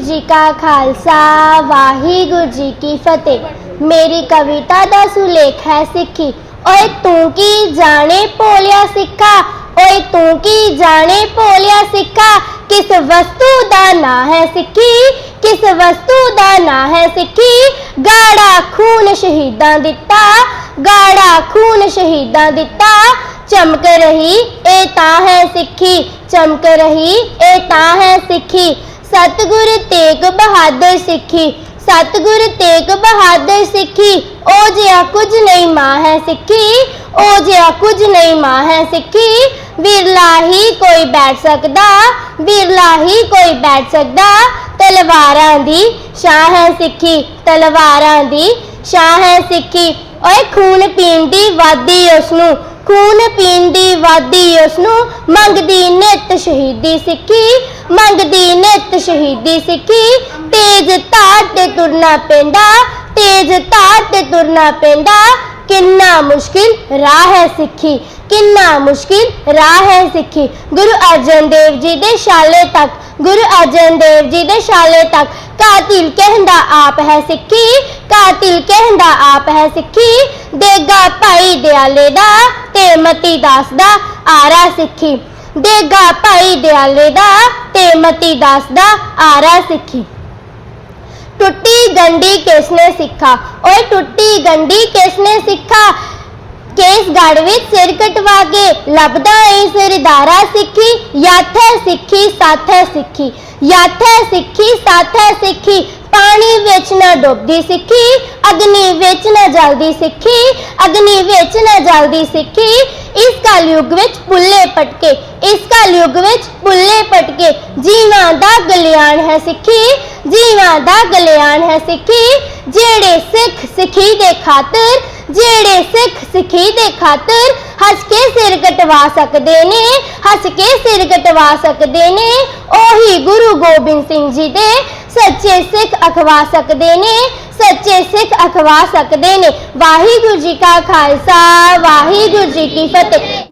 ਜੀ ਕਾ ਖਾਲਸਾ, ਵਾਹਿਗੁਰੂ ਜੀ ਕੀ ਫਤਿਹ। ਮੇਰੀ ਕਵਿਤਾ ਦਾ ਸੁਲੇਖ ਹੈ ਸਿੱਖੀ। ਓਏ ਤੂੰ ਕੀ ਜਾਣੇ ਭੋਲਿਆ ਸਿੱਖਾ? ਓਏ ਤੂੰ ਕੀ ਜਾਣੇ ਭੋਲਿਆ ਸਿੱਖਾ? ਕਿਸ ਵਸਤੂ ਦਾ ਨਾਂ ਹੈ ਸਿੱਖੀ? ਕਿਸ ਵਸਤੂ ਦਾ ਨਾਂ ਹੈ ਸਿੱਖੀ? ਗਾੜਾ ਖੂਨ ਸ਼ਹੀਦਾਂ ਦਿੱਤਾ, ਗਾੜਾ ਖੂਨ ਸ਼ਹੀਦਾਂ ਦਿੱਤਾ। ਚਮਕ ਰਹੀ, ਇਹ ਤਾਂ ਹੈ ਸਿੱਖੀ। ਚਮਕ ਰਹੀ, ਇਹ ਤਾਂ ਹੈ ਸਿੱਖੀ। ਸਤਿਗੁਰ ਤੇਗ ਬਹਾਦਰ ਸਿੱਖੀ, ਸਤਿਗੁਰ ਤੇਗ ਬਹਾਦਰ ਸਿੱਖੀ ਉਹ ਜਿਹਾ ਕੁਝ ਨਹੀਂ ਮਾਂ ਹੈ ਸਿੱਖੀ ਉਹ ਜਿਹਾ ਕੁਝ ਨਹੀਂ ਮਾਂ ਹੈ ਸਿੱਖੀ, ਵਿਰਲਾ ਹੀ ਕੋਈ ਬੈਠ ਸਕਦਾ, ਵਿਰਲਾ ਹੀ ਕੋਈ ਬੈਠ ਸਕਦਾ, ਤਲਵਾਰਾਂ ਦੀ ਸ਼ਾਹ ਹੈ ਸਿੱਖੀ, ਤਲਵਾਰਾਂ ਦੀ ਸ਼ਾਹ ਹੈ ਸਿੱਖੀ, ਓਏ ਖੂਨ ਪੀਣ ਦੀ ਵਾਦੀ ਉਸ ਨੂੰ ਖੂਨ ਪੀਣ ਦੀ ਵਾਦੀ ਉਸ ਨੂੰ ਮੰਗਦੀ ਨਿਤ ਸ਼ਹੀਦੀ ਸਿੱਖੀ ਮੰਗਦੀ ਨਿਤ ਸ਼ਹੀਦੀ ਸਿੱਖੀ। ਤੇਜ ਧਾਰ ਤੇ ਤੁਰਨਾ ਪੈਂਦਾ, ਤੇਜ ਧਾਰ ਤੇ ਤੁਰਨਾ ਪੈਂਦਾ। ਕਿੰਨਾ ਮੁਸ਼ਕਿਲ ਰਾਹ ਹੈ ਸਿੱਖੀ, ਕਿੰਨਾ ਮੁਸ਼ਕਿਲ ਰਾਹ ਹੈ ਸਿੱਖੀ। ਗੁਰੂ ਅਰਜਨ ਦੇਵ ਜੀ ਦੇ ਸ਼ਾਲੇ ਤੱਕ, ਗੁਰੂ ਅਰਜਨ ਦੇਵ ਜੀ ਦੇ ਸ਼ਾਲੇ ਤੱਕ ਕਾਤਿਲ ਕਹਿੰਦਾ ਆਪ ਹੈ ਸਿੱਖੀ, ਕਾਤਿਲ ਕਹਿੰਦਾ ਆਪ ਹੈ ਸਿੱਖੀ। ਦੇਗਾ ਭਾਈ ਦਿਆਲੇ ਦਾ ਤੇ ਮਤੀ ਦਾਸ ਦਾ ਆਰਾ ਸਿੱਖੀ। ਦੇਗਾ ਭਾਈ ਦਿਆਲੇ ਦਾ ਤੇ ਮਤੀ ਦਾਸ ਦਾ ਆਰਾ ਸਿੱਖੀ। ਟੁੱਟੀ ਗੰਢੀ ਕਿਸਨੇ ਸਿੱਖਾ? ਓਏ ਟੁੱਟੀ ਗੰਢੀ ਕਿਸਨੇ ਸਿੱਖਾ? ਕੇਸ ਗੜ ਵਿੱਚ ਸਿਰ ਕਟਵਾ ਕੇ ਲੱਭਦਾ ਏ ਸਿਰਦਾਰਾ ਸਿੱਖੀ। ਯਾਥੈ ਸਿੱਖੀ, ਸਾਥੈ ਸਿੱਖੀ। ਯਾਥੈ ਸਿੱਖੀ, ਸਾਥੈ ਸਿੱਖੀ। ਪਾਣੀ ਵਿੱਚ ਨਾ ਡੁੱਬਦੀ ਸਿੱਖੀ, ਅਗਨੀ ਵਿੱਚ ਨਾ ਜਲਦੀ ਸਿੱਖੀ, ਅਗਨੀ ਵਿੱਚ ਨਾ ਜਲਦੀ ਸਿੱਖੀ। ਇਸ ਕਲਯੁਗ ਵਿੱਚ ਪੁੱਲੇ ਪਟਕੇ, ਇਸ ਕਲਯੁਗ ਵਿੱਚ ਪੁੱਲੇ ਪਟਕੇ। ਜੀਵਾਂ ਦਾ ਗਲਿਆਣ ਹੈ ਸਿੱਖੀ, ਜੀਵਾਂ ਦਾ ਗਲਿਆਣ ਹੈ ਸਿੱਖੀ। ਜਿਹੜੇ ਸਿੱਖ ਸਿੱਖੀ ਦੇ ਖਾਤਰ, ਜਿਹੜੇ ਸਿੱਖ ਸਿੱਖੀ ਦੇ ਖਾਤਰ ਹੱਸ ਕੇ ਸਿਰ ਕਟਵਾ ਸਕਦੇ ਨੇ, ਹੱਸ ਕੇ ਸਿਰ ਕਟਵਾ ਸਕਦੇ ਨੇ, ਉਹੀ ਗੁਰੂ ਗੋਬਿੰਦ ਸਿੰਘ ਜੀ ਦੇ ਸੱਚੇ ਸਿੱਖ ਅਖਵਾ ਸਕਦੇ ਨੇ, ਸੱਚੇ ਸਿੱਖ ਅਖਵਾ ਸਕਦੇ ਨੇ। ਵਾਹਿਗੁਰੂ ਜੀ ਕਾ ਖਾਲਸਾ, ਵਾਹਿਗੁਰੂ ਜੀ ਕੀ ਫਤਿਹ।